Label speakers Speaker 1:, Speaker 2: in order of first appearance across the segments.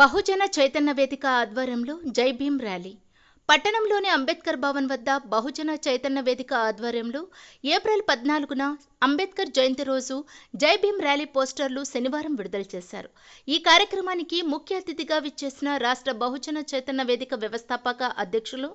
Speaker 1: బహుజన చైతన్య వేదిక ఆధ్వర్యంలో జై భీమ్ ర్యాలీ పట్టణంలోని అంబేద్కర్ భవన్ వద్ద బహుజన చైతన్య వేదిక ఆధ్వర్యంలో ఏప్రిల్ పద్నాలుగున అంబేద్కర్ జయంతి రోజు జై భీమ్ ర్యాలీ పోస్టర్లు శనివారం విడుదల చేశారు ఈ కార్యక్రమానికి ముఖ్య అతిథిగా విచ్చేసిన రాష్ట్ర బహుజన చైతన్య వేదిక వ్యవస్థాపక అధ్యక్షులు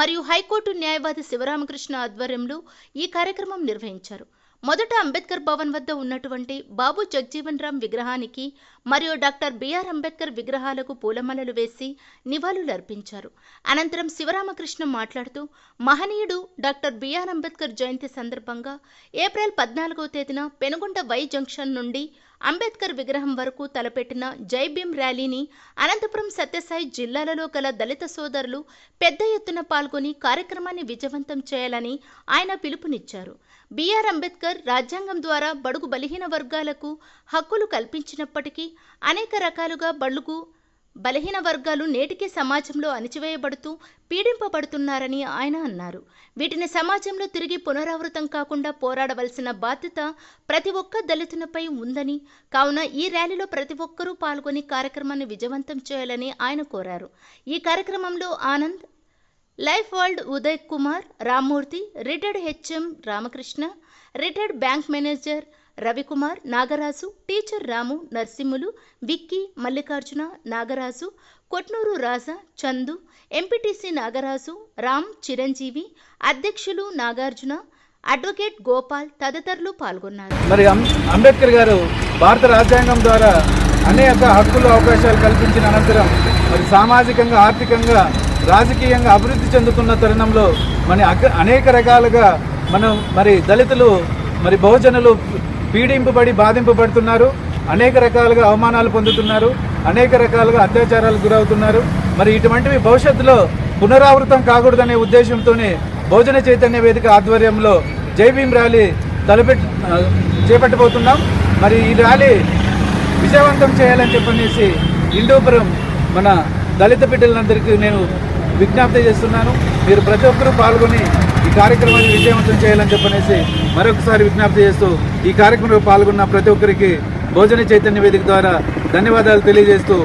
Speaker 1: మరియు హైకోర్టు న్యాయవాది శివరామకృష్ణ ఆధ్వర్యంలో ఈ కార్యక్రమం నిర్వహించారు మొదట అంబేద్కర్ భవన్ వద్ద ఉన్నటువంటి బాబు జగ్జీవన్ రామ్ విగ్రహానికి మరియు డాక్టర్ బిఆర్ అంబేద్కర్ విగ్రహాలకు పూలమలలు వేసి నివాళులు అర్పించారు అనంతరం శివరామకృష్ణ మాట్లాడుతూ మహనీయుడు డాక్టర్ బిఆర్ అంబేద్కర్ జయంతి సందర్భంగా ఏప్రిల్ పద్నాలుగవ తేదీన పెనుగొండ వై జంక్షన్ నుండి అంబేద్కర్ విగ్రహం వరకు తలపెట్టిన జై భీమ్ ర్యాలీని అనంతపురం సత్యసాయి జిల్లాలలో గల దళిత సోదరులు పెద్ద ఎత్తున పాల్గొని కార్యక్రమాన్ని విజయవంతం చేయాలని ఆయన పిలుపునిచ్చారు బీఆర్ అంబేద్కర్ రాజ్యాంగం ద్వారా బడుగు బలహీన వర్గాలకు హక్కులు కల్పించినప్పటికీ అనేక రకాలుగా బడుగు బలహీన వర్గాలు నేటికీ సమాజంలో అణిచివేయబడుతూ పీడింపబడుతున్నారని ఆయన అన్నారు వీటిని సమాజంలో తిరిగి పునరావృతం కాకుండా పోరాడవలసిన బాధ్యత ప్రతి ఒక్క దళితునిపై ఉందని కావున ఈ ర్యాలీలో ప్రతి ఒక్కరూ పాల్గొని కార్యక్రమాన్ని విజయవంతం చేయాలని ఆయన కోరారు ఈ కార్యక్రమంలో Anand life world Uday Kumar Rammurthy retired HM Ramakrishna retired bank manager Ravikumar Nagaraju teacher Ramu Narsimhulu Vicky Mallikarjuna Nagaraju Kotnuru Raja Chandu MPTC Nagaraju Ram Chiranjeevi అధ్యక్షులు నాగార్జున అడ్వకేట్ గోపాల్ తదితరులు పాల్గొన్నారు
Speaker 2: మరి అంబేద్కర్ గారు భారత రాజ్యాంగం ద్వారా అనేక హక్కులు అవకాశాలు కల్పించిన అనంతరం మరి సామాజికంగా ఆర్థికంగా రాజకీయంగా అభివృద్ధి చెందుతున్న తరుణంలో మన అనేక రకాలుగా మనం మరి దళితులు మరి బహుజనులు పీడింపబడి బాధింపబడుతున్నారు అనేక రకాలుగా అవమానాలు పొందుతున్నారు అనేక రకాలుగా అత్యాచారాలకు గురవుతున్నారు మరి ఇటువంటివి భవిష్యత్తులో పునరావృతం కాకూడదనే ఉద్దేశంతోనే భోజన చైతన్య వేదిక ఆధ్వర్యంలో జై ర్యాలీ తలపెట్ చేపట్టబోతున్నాం మరి ఈ ర్యాలీ విజయవంతం చేయాలని చెప్పనేసి ఇండోపురం మన దళిత బిడ్డలందరికీ నేను విజ్ఞప్తి చేస్తున్నాను మీరు ప్రతి ఒక్కరూ పాల్గొని ఈ కార్యక్రమాన్ని విజయవంతం చేయాలని చెప్పనేసి మరొకసారి విజ్ఞప్తి చేస్తూ ఈ కార్యక్రమంలో పాల్గొన్న ప్రతి ఒక్కరికి భోజన చైతన్య వేదిక ద్వారా ధన్యవాదాలు తెలియజేస్తూ